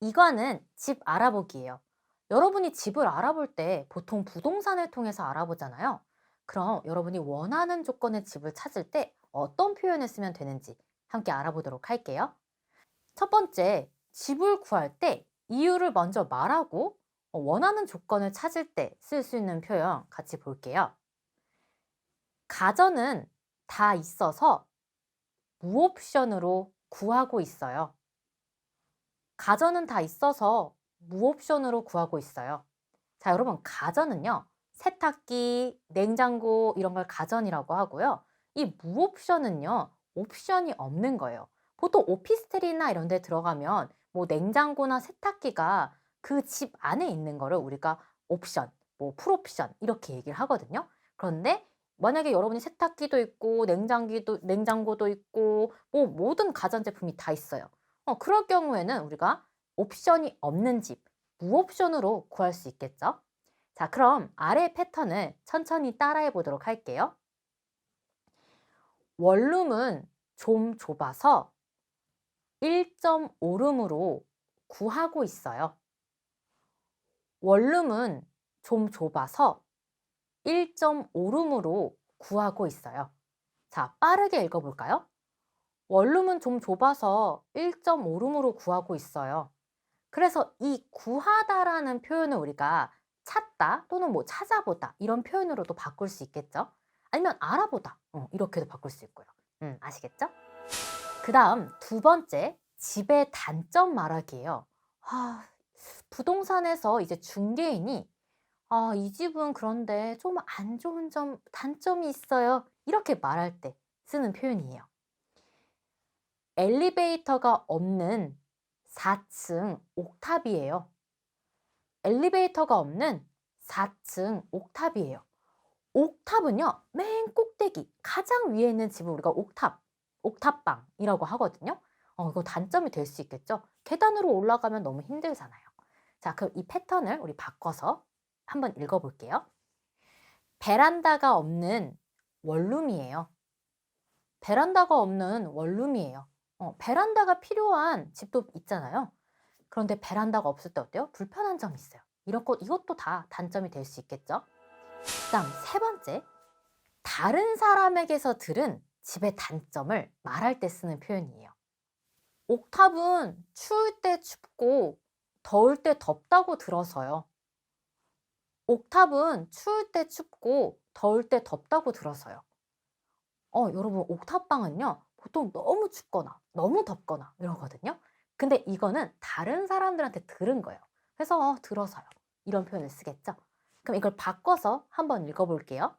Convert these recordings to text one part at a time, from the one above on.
이과는 집 알아보기예요. 여러분이 집을 알아볼 때 보통 부동산을 통해서 알아보잖아요. 그럼 여러분이 원하는 조건의 집을 찾을 때 어떤 표현을 쓰면 되는지 함께 알아보도록 할게요. 첫 번째, 집을 구할 때 이유를 먼저 말하고 어, 원하는 조건을 찾을 때 쓸 수 있는 표현 같이 볼게요. 가전은 다 있어서 무옵션으로 구하고 있어요. 가전은 다 있어서 무옵션으로 구하고 있어요. 자, 여러분, 가전은요, 세탁기, 냉장고 이런 걸 가전이라고 하고요. 이 무옵션은요, 옵션이 없는 거예요. 보통 오피스텔이나 이런 데 들어가면 뭐 냉장고나 세탁기가 그 집 안에 있는 거를 우리가 옵션, 뭐 풀옵션 이렇게 얘기를 하거든요. 그런데 만약에 여러분이 세탁기도 있고 냉장기도 냉장고도 있고 뭐 모든 가전제품이 다 있어요. 어, 그럴 경우에는 우리가 옵션이 없는 집, 무옵션으로 구할 수 있겠죠? 자, 그럼 아래 패턴을 천천히 따라해 보도록 할게요. 원룸은 좀 좁아서 1.5룸으로 구하고 있어요. 원룸은 좀 좁아서 1.5룸으로 구하고 있어요. 자, 빠르게 읽어볼까요? 원룸은 좀 좁아서 1.5룸으로 구하고 있어요. 그래서 이 구하다라는 표현을 우리가 찾다 또는 뭐 찾아보다 이런 표현으로도 바꿀 수 있겠죠? 아니면 알아보다 어, 이렇게도 바꿀 수 있고요. 음, 아시겠죠? 그 다음 두 번째 집의 단점 말하기예요. 아, 부동산에서 이제 중개인이 아, 이 집은 그런데 좀 안 좋은 점, 단점이 있어요. 이렇게 말할 때 쓰는 표현이에요. 엘리베이터가 없는 4층 옥탑이에요. 엘리베이터가 없는 4층 옥탑이에요. 옥탑은요, 맨 꼭대기, 가장 위에 있는 집을 우리가 옥탑, 옥탑방이라고 하거든요. 어, 이거 단점이 될 수 있겠죠? 계단으로 올라가면 너무 힘들잖아요. 자, 그럼 이 패턴을 우리 바꿔서 한번 읽어볼게요. 베란다가 없는 원룸이에요. 베란다가 없는 원룸이에요. 어, 베란다가 필요한 집도 있잖아요. 그런데 베란다가 없을 때 어때요? 불편한 점이 있어요. 이런 것, 이것도 다 단점이 될 수 있겠죠? 그 다음 세 번째, 다른 사람에게서 들은 집의 단점을 말할 때 쓰는 표현이에요. 옥탑은 추울 때 춥고 더울 때 덥다고 들어서요. 옥탑은 추울 때 춥고 더울 때 덥다고 들어서요. 어, 여러분, 옥탑방은요, 보통 너무 춥거나 너무 덥거나 이러거든요. 근데 이거는 다른 사람들한테 들은 거예요. 그래서 어, 들어서요. 이런 표현을 쓰겠죠. 그럼 이걸 바꿔서 한번 읽어볼게요.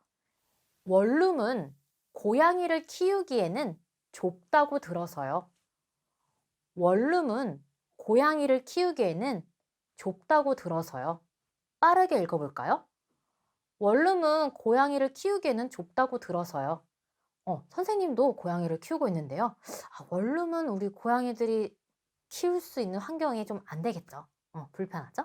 원룸은 고양이를 키우기에는 좁다고 들어서요. 원룸은 고양이를 키우기에는 좁다고 들어서요. 빠르게 읽어볼까요? 원룸은 고양이를 키우기에는 좁다고 들어서요. 어, 선생님도 고양이를 키우고 있는데요. 아, 원룸은 우리 고양이들이 키울 수 있는 환경이 좀 안 되겠죠. 어, 불편하죠?